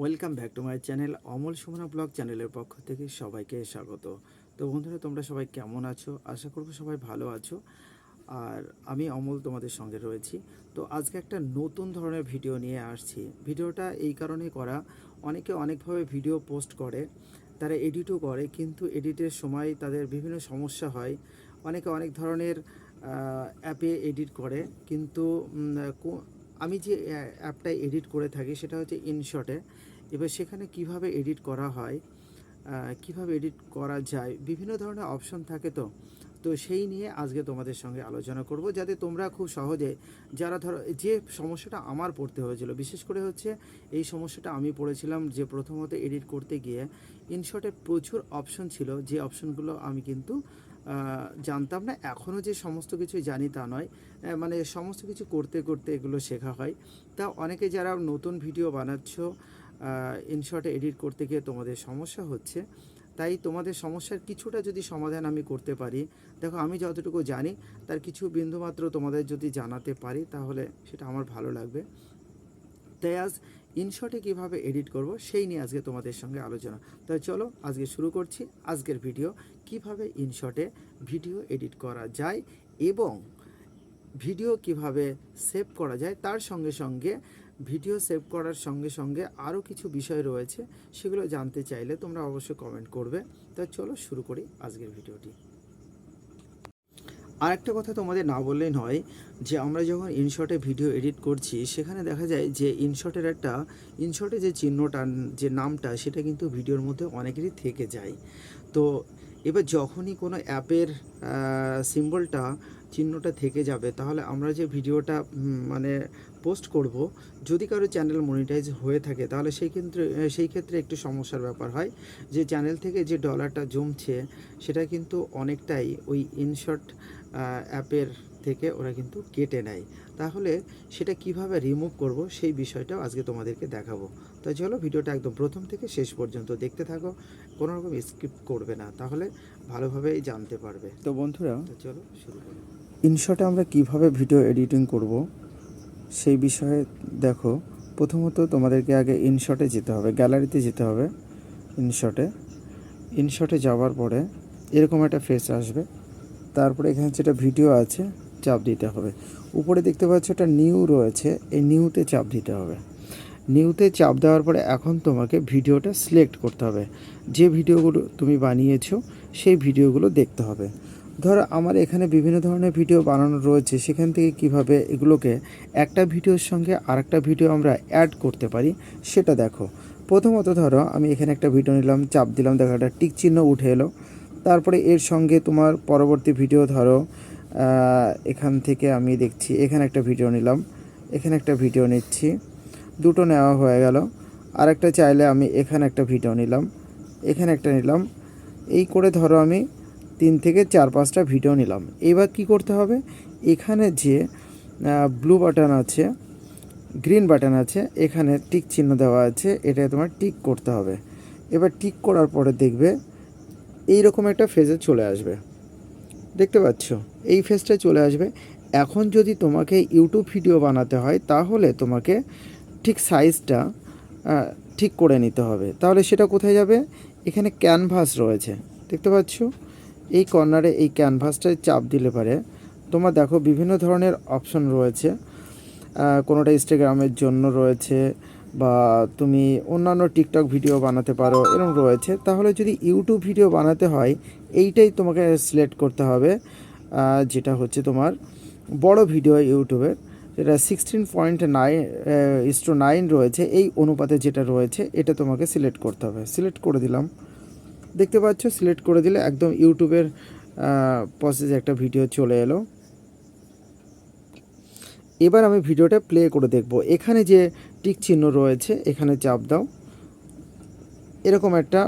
Welcome back to my channel Amal Sumana blog চ্যানেলের পক্ষ থেকে সবাইকে স্বাগত। তো বন্ধুরা, তোমরা সবাই কেমন আছো? আশা করব সবাই ভালো আছো। আর আমি অমল তোমাদের সঙ্গে রয়েছি। তো আজকে একটা নতুন ধরনের ভিডিও নিয়ে আসছি। ভিডিওটা এই কারণে করা, অনেকে অনেকভাবে ভিডিও পোস্ট করে, তারা এডিটও করে, কিন্তু এডিটের সময় তাদের বিভিন্ন সমস্যা হয়। অনেকে অনেক ধরনের অ্যাপে এডিট করে, কিন্তু আমি যে অ্যাপটা এডিট করে থাকি, সেটা হচ্ছে ইনশটে এবার সেখানে কীভাবে এডিট করা হয় কীভাবে এডিট করা যায়, বিভিন্ন ধরনের অপশন থাকে তো। তো সেই নিয়ে আজকে তোমাদের সঙ্গে আলোচনা করব যাতে তোমরা খুব সহজে যারা ধরো, যে সমস্যাটা আমার পড়তে হয়েছিল, বিশেষ করে হচ্ছে এই সমস্যাটা আমি পড়েছিলাম যে প্রথমত এডিট করতে গিয়ে ইনশর্টে প্রচুর অপশন ছিল, যে অপশনগুলো আমি কিন্তু জানতাম না। এখনও যে সমস্ত কিছু জানি তা নয় মানে সমস্ত কিছু করতে করতে এগুলো শেখা হয়। তা অনেকে যারা নতুন ভিডিও বানাচ্ছ ইনশটে এডিট করতে গিয়ে তোমাদের সমস্যা হচ্ছে। তাই তোমাদের সমস্যার কিছুটা যদি সমাধান আমি করতে পারি, দেখো আমি যতটুকু জানি, তার কিছু বিন্দুমাত্র তোমাদের যদি জানাতে পারি, তাহলে সেটা আমার ভালো লাগবে। তাই আজ ইনশটে কীভাবে এডিট করব, সেই নিয়ে আজকে তোমাদের সঙ্গে আলোচনা। তাই চলো আজকে শুরু করছি আজকের ভিডিও কীভাবে ইনশটে ভিডিও এডিট করা যায় এবং ভিডিও কীভাবে সেভ করা যায়, তার সঙ্গে সঙ্গে ভিডিও সেভ করার সঙ্গে সঙ্গে আরও কিছু বিষয় রয়েছে, সেগুলো জানতে চাইলে তোমরা অবশ্যই কমেন্ট করবে। তা চলো শুরু করি আজকের ভিডিওটি। আরেকটা কথা তোমাদের না বললেই নয় যে, আমরা যখন ইনশটে ভিডিও এডিট করছি, সেখানে দেখা যায় যে ইনশটের একটা ইনশটে যে চিহ্নটা, যে নামটা, সেটা কিন্তু ভিডিওর মধ্যে অনেকেরই থেকে যায়। তো এবার যখনই কোনো অ্যাপের সিম্বলটা চিহ্নটা থেকে যাবে, তাহলে আমরা যে ভিডিওটা মানে পোস্ট করব, যদি কারও চ্যানেল মনিটাইজ হয়ে থাকে, তাহলে সেই ক্ষেত্রে সেই ক্ষেত্রে একটু সমস্যার ব্যাপার হয়। যে চ্যানেল থেকে যে ডলারটা জমছে, সেটা কিন্তু অনেকটাই ওই ইনশট অ্যাপের থেকে ওরা কিন্তু কেটে নেয়। তাহলে সেটা কীভাবে রিমুভ করব, সেই বিষয়টাও আজকে তোমাদেরকে দেখাবো। তাই চলো ভিডিওটা একদম প্রথম থেকে শেষ পর্যন্ত দেখতে থাকো। কোনো রকম স্কিপ করবে না তাহলে ভালোভাবেই জানতে পারবে। তো বন্ধুরা তো চলো শুরু করি। ইনশটে আমরা কীভাবে ভিডিও এডিটিং করব সেই বিষয়ে দেখো। প্রথমত তোমাদেরকে আগে ইনশটে যেতে হবে গ্যালারিতে যেতে হবে ইনশটে ইনশটে যাওয়ার পরে এরকম একটা ফেস আসবে তারপরে এখানে যেটা ভিডিও আছে চাপ দিতে হবে। উপরে দেখতে পাচ্ছ একটা নিউ রয়েছে এই নিউতে চাপ দিতে হবে। নিউতে চাপ দেওয়ার পরে এখন তোমাকে ভিডিওটা সিলেক্ট করতে হবে। যে ভিডিওগুলো তুমি বানিয়েছো, সেই ভিডিওগুলো দেখতে হবে। ধরো আমার এখানে বিভিন্ন ধরনের ভিডিও বানানো রয়েছে, সেখান থেকে কীভাবে এগুলোকে একটা ভিডিওর সঙ্গে আরেকটা ভিডিও আমরা অ্যাড করতে পারি, সেটা দেখো। প্রথমত ধরো, আমি এখানে একটা ভিডিও নিলাম, চাপ দিলাম, দেখো একটা টিক চিহ্ন উঠে এলো। তারপরে এর সঙ্গে তোমার পরবর্তী ভিডিও ধরো এখান থেকে আমি দেখছি, এখানে একটা ভিডিও নিলাম, এখানে একটা ভিডিও নিচ্ছি। দুটো নেওয়া হয়ে গেল। আরেকটা চাইলে আমি এখানে একটা ভিডিও নিলাম, এখানে একটা নিলাম। এই করে ধরো আমি তিন থেকে চার পাঁচটা ভিডিও নিলাম। এবার কি করতে হবে? এখানে যে ব্লু বাটন আছে গ্রিন বাটন আছে, এখানে টিক চিহ্ন দেওয়া আছে এটা তোমার টিক করতে হবে। এবার টিক করার পরে দেখবে এই রকম একটা ফেজে চলে আসবে। দেখতে পাচ্ছ? এই ফেজটা চলে আসবে। এখন যদি তোমাকে ইউটিউব ভিডিও বানাতে হয়, তাহলে তোমাকে ঠিক সাইজটা ঠিক করে নিতে হবে। তাহলে সেটা কোথায় যাবে? এখানে ক্যানভাস রয়েছে। দেখতে পাচ্ছ? এই কর্নারে এই ক্যানভাসটায় চাপ দিলে পারে। তোমার দেখো বিভিন্ন ধরনের অপশন রয়েছে। কোনোটা ইনস্টাগ্রামের জন্য রয়েছে বা তুমি অন্যান্য টিকটক ভিডিও বানাতে পারো, এরকম রয়েছে। তাহলে যদি ইউটিউব ভিডিও বানাতে হয়, এইটাই তোমাকে সিলেক্ট করতে হবে। যেটা হচ্ছে তোমার বড় ভিডিও ইউটিউবের যেটা sixteen point nine is to nine রয়েছে, এই অনুপাতে যেটা রয়েছে, এটা তোমাকে সিলেক্ট করতে হবে। সিলেক্ট করে দিলাম। দেখতে পাচ্ছ সিলেক্ট করে দিলে একদম ইউটিউবের প্রসেসে একটা ভিডিও চলে এলো। এবার আমি ভিডিওটা প্লে করে দেখব। এখানে যে টিক চিহ্ন রয়েছে, এখানে চাপ দাও। এরকম একটা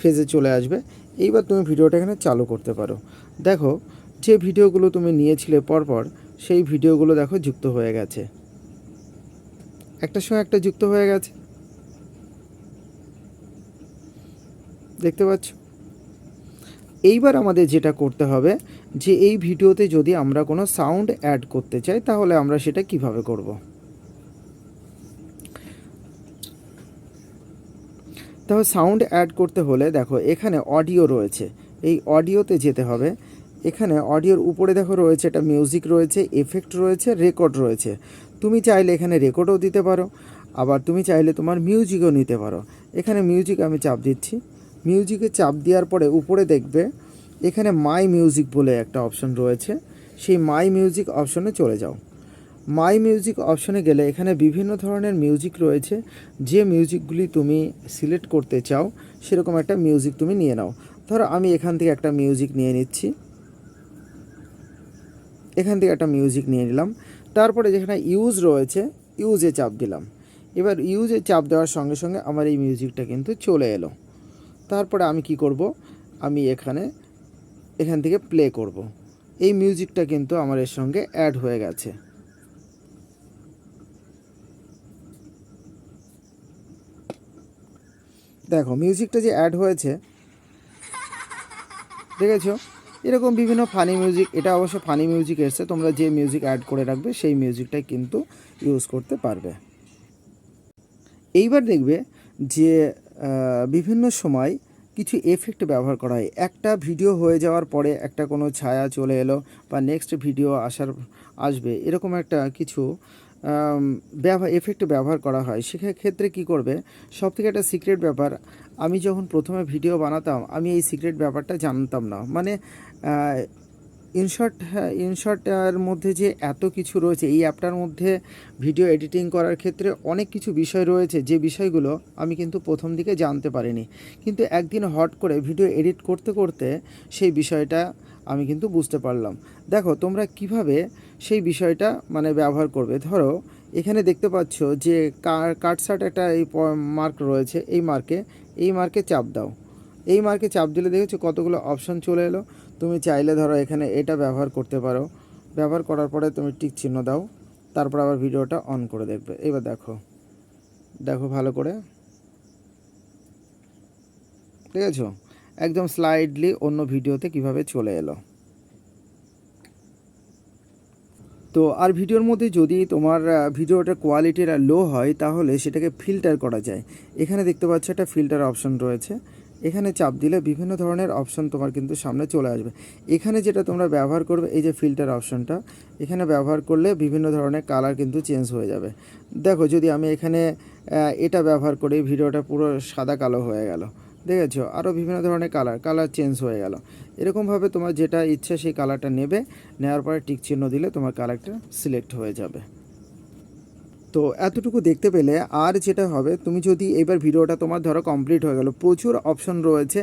ফেজে চলে আসবে। এইবার তুমি ভিডিওটা এখানে চালু করতে পারো। দেখো, যে ভিডিওগুলো তুমি নিয়েছিলে পরপর সেই ভিডিওগুলো দেখো যুক্ত হয়ে গেছে। একটার সঙ্গে একটা যুক্ত হয়ে গেছে। দেখতে পাচ্ছ? এইবার আমাদের যেটা করতে হবে যে এই ভিডিওতে যদি আমরা কোনো সাউন্ড অ্যাড করতে চাই, তাহলে আমরা সেটা কীভাবে করব? তাহলে সাউন্ড অ্যাড করতে হলে দেখো এখানে অডিও রয়েছে। এই অডিওতে যেতে হবে। এখানে অডিওর উপরে দেখো রয়েছে, একটা মিউজিক রয়েছে, এফেক্ট রয়েছে, রেকর্ড রয়েছে। তুমি চাইলে এখানে রেকর্ডও দিতে পারো, আবার তুমি চাইলে তোমার মিউজিকও নিতে পারো। এখানে মিউজিক আমি চাপ দিচ্ছি। মিউজিকে চাপ দেওয়ার পরে উপরে দেখবে, এখানে মাই মিউজিক বলে একটা অপশন রয়েছে। সেই মাই মিউজিক অপশনে চলে যাও। মাই মিউজিক অপশনে গেলে এখানে বিভিন্ন ধরনের মিউজিক রয়েছে। যে মিউজিকগুলি তুমি সিলেক্ট করতে চাও, সেরকম একটা মিউজিক তুমি নিয়ে নাও। ধরো আমি এখান থেকে একটা মিউজিক নিয়ে নিচ্ছি। এখান থেকে একটা মিউজিক নিয়ে নিলাম। তারপরে যেখানে ইউজ রয়েছে ইউজে চাপ দিলাম। এবার ইউজে চাপ দেওয়ার সঙ্গে সঙ্গে আমার এই মিউজিকটা কিন্তু চলে এলো। তারপরে আমি কি করব? আমি এখানে, এখান থেকে প্লে করব। এই মিউজিকটা কিন্তু আমার এর সঙ্গে অ্যাড হয়ে গেছে। দেখো মিউজিকটা যে অ্যাড হয়েছে, দেখেছ? এরকম বিভিন্ন ফানি মিউজিক এটা অবশ্য ফানি মিউজিক এসছে, তোমরা যে মিউজিক অ্যাড করে রাখবে, সেই মিউজিকটাই কিন্তু ইউজ করতে পারবে। এইবার দেখবে যে বিভিন্ন সময় কিছু এফেক্ট ব্যবহার করা হয়। একটা ভিডিও হয়ে যাওয়ার পরে একটা কোনো ছায়া চলে এলো বা নেক্সট ভিডিও আসার, আসবে, এরকম একটা কিছু ব্যবহার এফেক্ট ব্যবহার করা হয়। সেক্ষেত্রে কি করবে সব থেকে একটা সিক্রেট ব্যাপার, আমি যখন প্রথমে ভিডিও বানাতাম, আমি এই সিক্রেট ব্যাপারটা জানতাম না। মানে ইনশর্ট ইনশর্টের মধ্যে যে এত কিছু রয়েছে, এই অ্যাপটার মধ্যে ভিডিও এডিটিং করার ক্ষেত্রে অনেক কিছু বিষয় রয়েছে, যে বিষয়গুলো আমি কিন্তু প্রথম দিকে জানতে পারিনি। কিন্তু একদিন হট করে ভিডিও এডিট করতে করতে সেই বিষয়টা আমি কিন্তু বুঝতে পারলাম। দেখো, তোমরা কীভাবে সেই বিষয়টা মানে ব্যবহার করবে? ধরো, এখানে দেখতে পাচ্ছ যে কাটসাট একটা এই মার্ক রয়েছে, এই মার্কে এই মার্কে চাপ দাও। এই মার্কে চাপ দিলে দেখেছ কতগুলো অপশন চলে এলো? তুমি চাইলে ধরো এখানে এটা ব্যবহার করতে পারো। ব্যবহার করার পরে তুমি টিক চিহ্ন দাও, তারপর আবার ভিডিওটা অন করে দেখবে। এবার দেখো। দেখো ভালো করে। ঠিক আছে? একদম স্লাইডলি অন্য ভিডিওতে কীভাবে চলে এলো। তো আর ভিডিওর মধ্যে যদি তোমার ভিডিওটার কোয়ালিটিটা লো হয়, তাহলে সেটাকে ফিল্টার করা যায়। এখানে দেখতে পাচ্ছ একটা ফিল্টার অপশন রয়েছে। এখানে চাপ দিলে বিভিন্ন ধরনের অপশন তোমার কিন্তু সামনে চলে আসবে। এখানে যেটা তোমরা ব্যবহার করবে, এই যে ফিল্টার অপশনটা এখানে ব্যবহার করলে বিভিন্ন ধরনের কালার কিন্তু চেঞ্জ হয়ে যাবে। দেখো, যদি আমি এখানে এটা ব্যবহার করি ভিডিওটা পুরো সাদা কালো হয়ে গেল, দেখেছ? আরও বিভিন্ন ধরনের কালার কালার চেঞ্জ হয়ে গেল। এরকমভাবে তোমার যেটা ইচ্ছা সেই কালারটা নেবে, নেওয়ার পরে টিক চিহ্ন দিলে তোমার কালারটা সিলেক্ট হয়ে যাবে। তো এতটুকু দেখতে পেলে আর যেটা হবে, তুমি যদি এবার ভিডিওটা তোমার ধরো কমপ্লিট হয়ে গেল, প্রচুর অপশন রয়েছে।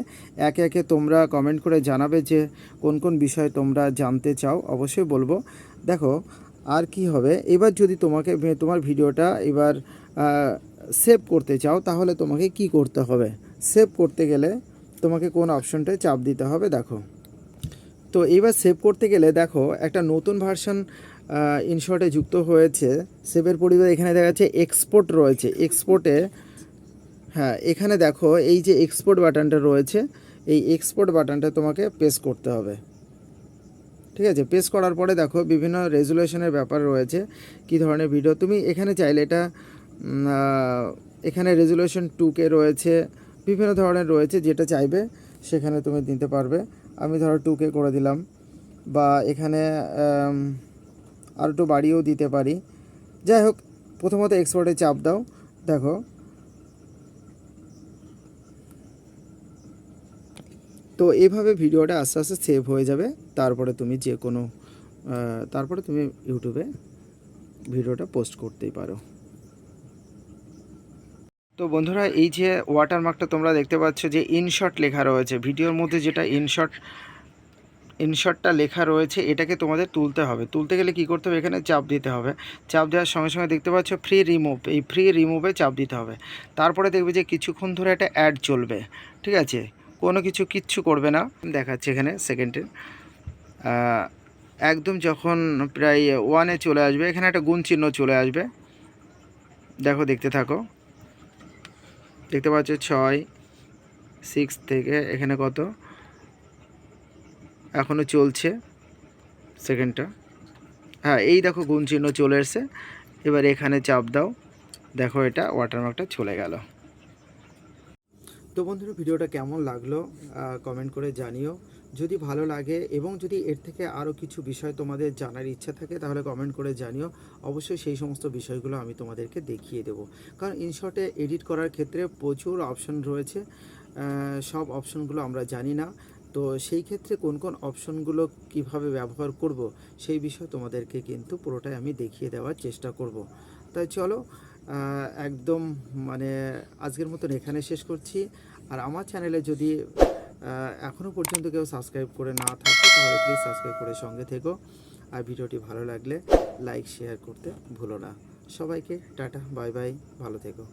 একে একে তোমরা কমেন্ট করে জানাবে যে কোন কোন বিষয় তোমরা জানতে চাও, অবশ্যই বলব। দেখো, আর কি হবে? এবার যদি তোমাকে তোমার ভিডিওটা এবার সেভ করতে চাও, তাহলে তোমাকে কি করতে হবে? সেভ করতে গেলে তোমাকে কোন অপশনটায় চাপ দিতে হবে? দেখো। তো এইবার সেভ করতে গেলে দেখো একটা নতুন ভার্সন ইনশর্টে যুক্ত হয়েছে। সেভের পরিবর্তে এখানে দেখা যাচ্ছে এক্সপোর্ট রয়েছে। এক্সপোর্টে হ্যাঁ এখানে দেখো এই যে এক্সপোর্ট বাটনটা রয়েছে, এই এক্সপোর্ট বাটনটা তোমাকে প্রেস করতে হবে। ঠিক আছে? প্রেস করার পরে দেখো বিভিন্ন রেজুলেশনের ব্যাপার রয়েছে, কী ধরনের ভিডিও তুমি এখানে চাইলে এটা এখানে রেজুলেশন টুকে রয়েছে, বিভিন্ন ধরনের রয়েছে, যেটা চাইবে সেখানে তুমি দিতে পারবে। আমি ধরো টুকে করে দিলাম। বা এখানে আর একটু বাড়িয়েও দিতে পারি। যাই হোক, প্রথমত এক্সপোর্টে চাপ দাও। দেখো। তো এভাবে ভিডিওটা আস্তে আস্তে সেভ হয়ে যাবে। তারপরে তুমি যে কোনো তারপরে তুমি ইউটিউবে ভিডিওটা পোস্ট করতেই পারো। তো বন্ধুরা, এই যে ওয়াটারমার্কটা তোমরা দেখতে পাচ্ছ যে ইনশট লেখা রয়েছে। ভিডিওর মধ্যে যেটা ইনশট ইনশটটা লেখা রয়েছে, এটাকে তোমাদের তুলতে হবে। তুলতে গেলে কি করতে হবে? এখানে চাপ দিতে হবে। চাপ দেওয়ার সঙ্গে সঙ্গে দেখতে পাচ্ছ ফ্রি রিমুভ এই ফ্রি রিমুভে চাপ দিতে হবে। তারপরে দেখবে যে কিছুক্ষণ ধরে একটা অ্যাড চলবে। ঠিক আছে? কোনো কিছু কিচ্ছু করবে না। দেখাচ্ছে এখানে সেকেন্ডে একদম যখন প্রায় ওয়ানে চলে আসবে, এখানে একটা গুণ চিহ্ন চলে আসবে। দেখো, দেখতে থাকো। দেখতে পাচ্ছ ছয় সিক্স থেকে এখানে কত? এখনও চলছে সেকেন্ডটা হ্যাঁ এই দেখো গুণ চিহ্ন চলে এসছে। এবার এখানে চাপ দাও। দেখো এটা ওয়াটারমার্কটা চলে গেল। তো বন্ধুরা, ভিডিওটা কেমন লাগল কমেন্ট করে জানিও। যদি ভালো লাগে এবং যদি এর থেকে আরও কিছু বিষয় তোমাদের জানার ইচ্ছা থাকে, তাহলে কমেন্ট করে জানিও। অবশ্যই সেই সমস্ত বিষয়গুলো আমি তোমাদেরকে দেখিয়ে দেবো। কারণ ইনশর্টে এডিট করার ক্ষেত্রে প্রচুর অপশন রয়েছে। সব অপশনগুলো আমরা জানি না। তো সেই ক্ষেত্রে কোন কোন অপশনগুলো কীভাবে ব্যবহার করব, সেই বিষয়ে তোমাদেরকে কিন্তু পুরোটাই আমি দেখিয়ে দেওয়ার চেষ্টা করব। তাই চলো একদম মানে আজকের মতন এখানে শেষ করছি। আর আমার চ্যানেলে যদি এখনও পর্যন্ত কেউ সাবস্ক্রাইব করে না থাকে, তাহলে প্লিজ সাবস্ক্রাইব করে সঙ্গে থেকো। আর ভিডিওটি ভালো লাগলে লাইক শেয়ার করতে ভুলো না। সবাইকে টাটা বাই বাই ভালো থেকো।